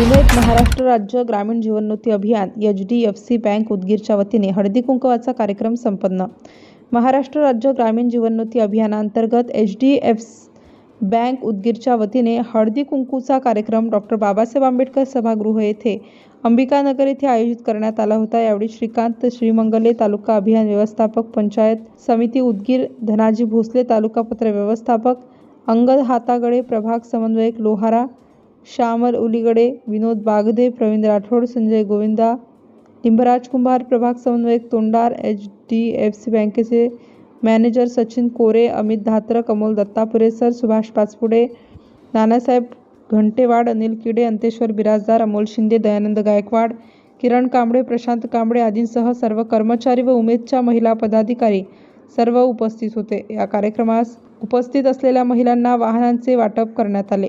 Slate Maharashtra राज्य ग्रामीण जीवनोन्नती अभियान H D F C bank उदगीरच्या वतीने हळदी कुंकवाचा कार्यक्रम संपन्न. महाराष्ट्र राज्य ग्रामीण जीवनोन्नती अभियानांतर्गत एच डी एफ बँक उदगीरच्या वतीने हळदी कुंकूचा कार्यक्रम डॉक्टर बाबासाहेब आंबेडकर सभागृह येथे अंबिकानगर येथे आयोजित करण्यात आला होता. यावेळी श्रीकांत श्रीमंगले तालुका अभियान व्यवस्थापक पंचायत समिती उदगीर धनाजी भोसले तालुका पत्र व्यवस्थापक अंगद हातागडे प्रभाग समन्वयक लोहारा श्यामल उलीगडे विनोद बागदे प्रवीण राठोड संजय गोविंदा लिंबराज कुंभार प्रभाग समन्वयक Tondar H D F C बँकेचे मॅनेजर सचिन कोरे अमित धात्र कमोल दत्ता पुरेसर सुभाष पाचपुडे नानासाहेब घंटेवाड अनिल किडे अंतेश्वर बिराजदार अमोल शिंदे दयानंद गायकवाड किरण कांबळे प्रशांत कांबळे आदींसह सर्व कर्मचारी व उमेदच्या महिला पदाधिकारी सर्व उपस्थित होते. या कार्यक्रमास उपस्थित असलेल्या महिलांना वाहनांचे वाटप करण्यात आले.